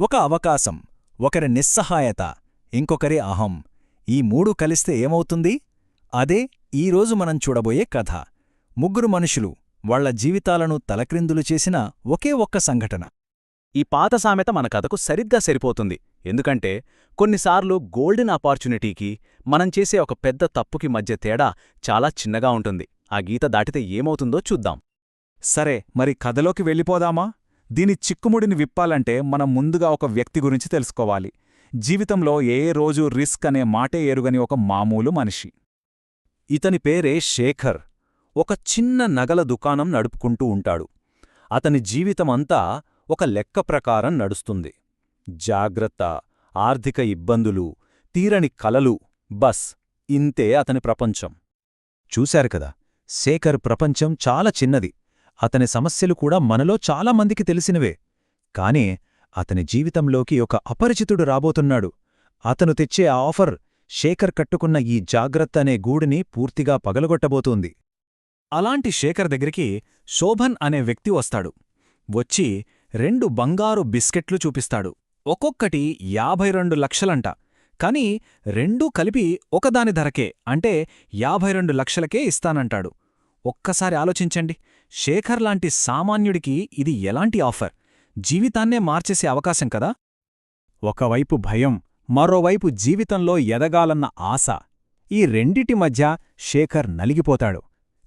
ఒక అవకాశం ఒకరి నిస్సహాయత ఇంకొకరి అహం. ఈ మూడు కలిస్తే ఏమవుతుంది? అదే ఈరోజు మనం చూడబోయే కథ. ముగ్గురు మనుషులు వాళ్ళ జీవితాలను తలక్రిందులు చేసిన ఒకే ఒక్క సంఘటన. ఈ పాత సామెత మన కథకు సరిగ్గా సరిపోతుంది. ఎందుకంటే కొన్నిసార్లు గోల్డెన్ ఆపర్చునిటీకి మనం చేసే ఒక పెద్ద తప్పుకి మధ్య తేడా చాలా చిన్నగా ఉంటుంది. ఆ గీత దాటితే ఏమవుతుందో చూద్దాం. సరే మరి కథలోకి వెళ్ళిపోదామా? దీని చిక్కుముడిని విప్పాలంటే మనం ముందుగా ఒక వ్యక్తి గురించి తెలుసుకోవాలి. జీవితంలో ఏ రోజు రిస్క్ అనే మాటే ఎరుగని ఒక మామూలు మనిషి. ఇతని పేరే శేఖర్. ఒక చిన్న నగల దుకాణం నడుపుకుంటూ ఉంటాడు. అతని జీవితమంతా ఒక లెక్క ప్రకారం నడుస్తుంది. జాగ్రత్త ఆర్థిక ఇబ్బందులు తీరని కలలు బస్ ఇంతే అతని ప్రపంచం. చూశారు కదా శేఖర్ ప్రపంచం చాలా చిన్నది. అతని సమస్యలు కూడా మనలో చాలామందికి తెలిసినవే. కాని అతని జీవితంలోకి ఒక అపరిచితుడు రాబోతున్నాడు. అతను తెచ్చే ఆ ఆఫర్ శేఖర్ కట్టుకున్న ఈ జాగ్రత్త అనే గూడిని పూర్తిగా పగలగొట్టబోతోంది. అలాంటి శేఖర్ దగ్గరికి శోభన్ అనే వ్యక్తి వస్తాడు. వచ్చి రెండు బంగారు బిస్కెట్లు చూపిస్తాడు. ఒక్కొక్కటి యాభై రెండు లక్షలంట. కాని రెండూ కలిపి ఒకదాని ధరకే అంటే యాభై రెండు లక్షలకే ఇస్తానంటాడు. ఒక్కసారి ఆలోచించండి. శేఖర్ లాంటి సామాన్యుడికి ఇది ఎలాంటి ఆఫర్? జీవితాన్నే మార్చేసే అవకాశం కదా? ఒకవైపు భయం మరోవైపు జీవితంలో ఎదగాలన్న ఆశ. ఈ రెండిటి మధ్య శేఖర్ నలిగిపోతాడు.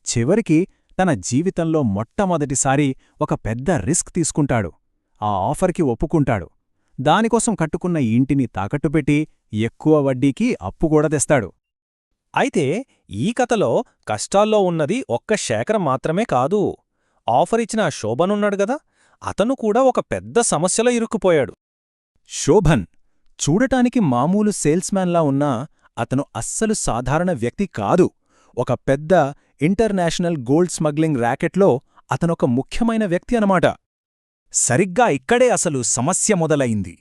చివరికి తన జీవితంలో మొట్టమొదటిసారి ఒక పెద్ద రిస్క్ తీసుకుంటాడు. ఆ ఆఫర్కి ఒప్పుకుంటాడు. దానికోసం కట్టుకున్న ఇంటిని తాకట్టుపెట్టి ఎక్కువ వడ్డీకి అప్పు కూడా తెస్తాడు. అయితే ఈ కథలో కష్టాల్లో ఉన్నది ఒక్క శేఖర్ మాత్రమే కాదు. ఆఫర్ ఇచ్చిన ఆ శోభనున్నాడు గదా అతను కూడా ఒక పెద్ద సమస్యలో ఇరుక్కుపోయాడు. శోభన్ చూడటానికి మామూలు సేల్స్మ్యాన్లా ఉన్నా అతను అస్సలు సాధారణ వ్యక్తి కాదు. ఒక పెద్ద ఇంటర్నేషనల్ గోల్డ్ స్మగ్లింగ్ ర్యాకెట్లో అతనొక ముఖ్యమైన వ్యక్తి అనమాట. సరిగ్గా ఇక్కడే అసలు సమస్య మొదలయింది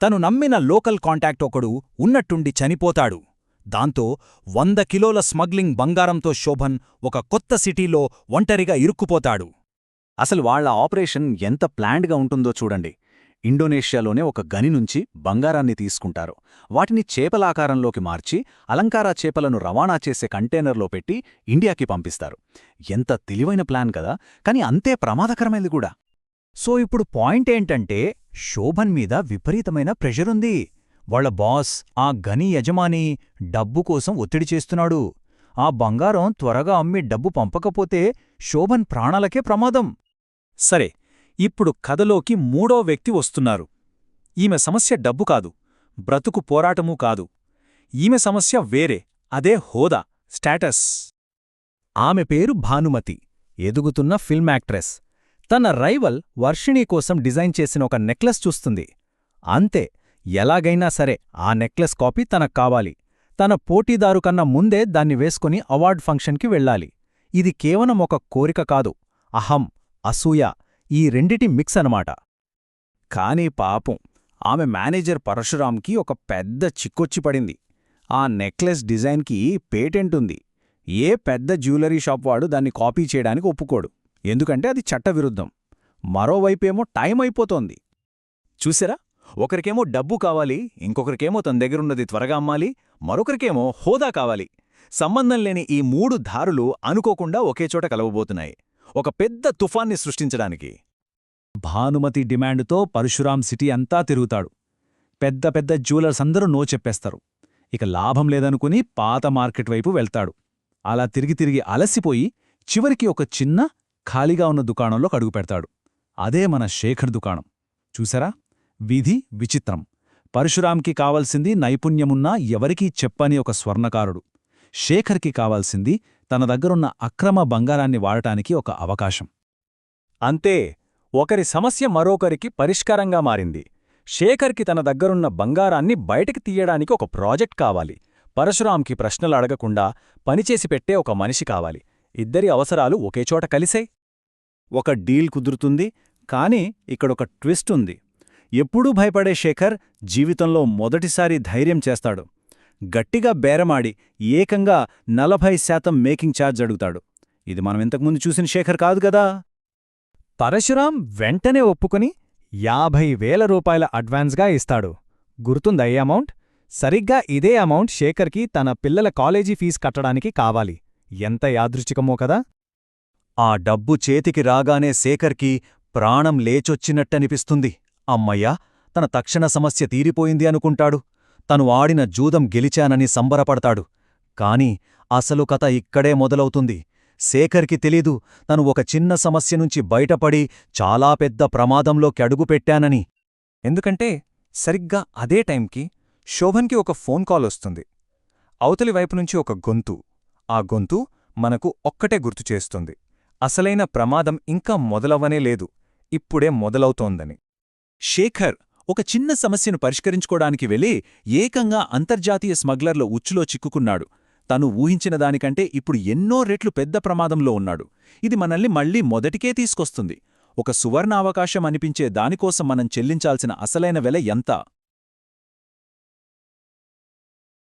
తను నమ్మిన లోకల్ కాంటాక్ట్ ఒకడు ఉన్నట్టుండి చనిపోతాడు. దాంతో వంద కిలోల స్మగ్లింగ్ బంగారంతో శోభన్ ఒక కొత్త సిటీలో ఒంటరిగా ఇరుక్కుపోతాడు. అసలు వాళ్ళ ఆపరేషన్ ఎంత ప్లాండ్గా ఉంటుందో చూడండి. ఇండోనేషియాలోనే ఒక గని నుంచి బంగారాన్ని తీసుకుంటారు. వాటిని చేపలాకారంలోకి మార్చి అలంకారా చేపలను రవాణా చేసే కంటైనర్లో పెట్టి ఇండియాకి పంపిస్తారు. ఎంత తెలివైన ప్లాన్ కదా! కాని అంతే ప్రమాదకరమైనది కూడా. సో ఇప్పుడు పాయింట్ ఏంటంటే శోభన్ మీద విపరీతమైన ప్రెషరుంది. వాళ్ళ బాస్ ఆ గని యజమాని డబ్బు కోసం ఒత్తిడి చేస్తున్నాడు. ఆ బంగారం త్వరగా అమ్మి డబ్బు పంపకపోతే శోభన్ ప్రాణాలకే ప్రమాదం. సరే ఇప్పుడు కథలోకి మూడో వ్యక్తి వస్తున్నారు. ఈమె సమస్య డబ్బు కాదు బ్రతుకు పోరాటమూ కాదు. ఈమె సమస్య వేరే అదే హోదా స్టాటస్. ఆమె పేరు భానుమతి ఎదుగుతున్న ఫిల్మ్ యాక్ట్రెస్. తన రైవల్ వర్షిణీ కోసం డిజైన్ చేసిన ఒక నెక్లెస్ చూస్తుంది. అంతే ఎలాగైనా సరే ఆ నెక్లెస్ కాపీ తనకు కావాలి. తన పోటీదారు కన్నా ముందే దాన్ని వేసుకుని అవార్డ్ ఫంక్షన్కి వెళ్ళాలి. ఇది కేవలం ఒక కోరిక కాదు. అహం అసూయ ఈ రెండిటి మిక్స్ అనమాట కాని పాపం ఆమె మేనేజర్ పరశురాంకి ఒక పెద్ద చిక్కొచ్చి పడింది. ఆ నెక్లెస్ డిజైన్కి పేటెంట్ ఉంది ఏ పెద్ద జ్యువెలరీ షాప్ వాడు దాన్ని కాపీ చేయడానికి ఒప్పుకోడు. ఎందుకంటే అది చట్టవిరుద్ధం. మరోవైపేమో టైం అయిపోతోంది. చూసారా? ఒకరికేమో డబ్బు కావాలి ఇంకొకరికేమో తన దగ్గరున్నది త్వరగా అమ్మాలి మరొకరికేమో హోదా కావాలి. సంబంధం లేని ఈ మూడు దారులు అనుకోకుండా ఒకేచోట కలవబోతున్నాయి. ఒక పెద్ద తుఫాన్ని సృష్టించడానికి. భానుమతి డిమాండుతో పరశురాం సిటీ అంతా తిరుగుతాడు. పెద్ద పెద్ద జ్యువెలర్స్ అందరూ నో చెప్పేస్తారు. ఇక లాభం లేదనుకుని పాత మార్కెట్ వైపు వెళ్తాడు. అలా తిరిగి తిరిగి అలసిపోయి చివరికి ఒక చిన్న ఖాళీగా ఉన్న దుకాణంలో కడుగుపెడతాడు అదే మన శేఖర్ దుకాణం. చూసారా? విధి విచిత్రం. పరశురాంకి కావలసింది నైపుణ్యమున్నా ఎవరికీ చెప్పని ఒక స్వర్ణకారుడు. శేఖర్కి కావాల్సింది తన దగ్గరున్న అక్రమ బంగారాన్ని వాడటానికి ఒక అవకాశం. అంతే ఒకరి సమస్య మరొకరికి పరిష్కారంగా మారింది. శేఖర్కి తన దగ్గరున్న బంగారాన్ని బయటికి తీయడానికి ఒక ప్రాజెక్ట్ కావాలి. పరశురాంకి ప్రశ్నలు అడగకుండా పనిచేసి పెట్టే ఒక మనిషి కావాలి. ఇద్దరి అవసరాలు ఒకేచోట కలిసే ఒక డీల్ కుదురుతుంది కాని ఇక్కడొక ట్విస్ట్ ఉంది. ఎప్పుడూ భయపడే శేఖర్ జీవితంలో మొదటిసారి ధైర్యం చేస్తాడు. గట్టిగా బేరమాడి ఏకంగా నలభై శాతం మేకింగ్ ఛార్జ్ అడుగుతాడు. ఇది మనం ఇంతకుముందు చూసిన శేఖర్ కాదుగదా పరశురాం వెంటనే ఒప్పుకుని యాభై వేల రూపాయల అడ్వాన్స్గా ఇస్తాడు. గుర్తుందా ఏ అమౌంట్? సరిగ్గా ఇదే అమౌంట్ శేఖర్కి తన పిల్లల కాలేజీ ఫీజు కట్టడానికి కావాలి. ఎంత యాదృచ్ఛికమో కదా? ఆ డబ్బు చేతికి రాగానే శేఖర్కి ప్రాణం లేచొచ్చినట్టనిపిస్తుంది. అమ్మయ్యా తన తక్షణ సమస్య తీరిపోయింది అనుకుంటాడు. తను ఆడిన జూదం గెలిచానని సంబరపడతాడు. కాని అసలు కథ ఇక్కడే మొదలవుతుంది. శేఖర్కి తెలీదు తను ఒక చిన్న సమస్య నుంచి బయటపడి చాలా పెద్ద ప్రమాదంలోకి అడుగుపెట్టానని ఎందుకంటే సరిగ్గా అదే టైంకి శోభన్కి ఒక ఫోన్ కాల్ వస్తుంది. అవతలి వైపు నుంచి ఒక గొంతు. ఆ గొంతు మనకు ఒక్కటే గుర్తు చేస్తుంది. అసలైన ప్రమాదం ఇంకా మొదలవనే లేదు. ఇప్పుడే మొదలవుతోందని. శేఖర్ ఒక చిన్న సమస్యను పరిష్కరించుకోడానికి వెళ్ళి ఏకంగా అంతర్జాతీయ స్మగ్లర్ల ఉచ్చులో చిక్కుకున్నాడు. తను ఊహించిన దానికంటే ఇప్పుడు ఎన్నో రెట్లు పెద్ద ప్రమాదంలో ఉన్నాడు. ఇది మనల్ని మళ్ళీ మొదటికే తీసుకొస్తుంది. ఒక సువర్ణ అవకాశం అనిపించే దానికోసం మనం చెల్లించాల్సిన అసలైన వెల ఎంత?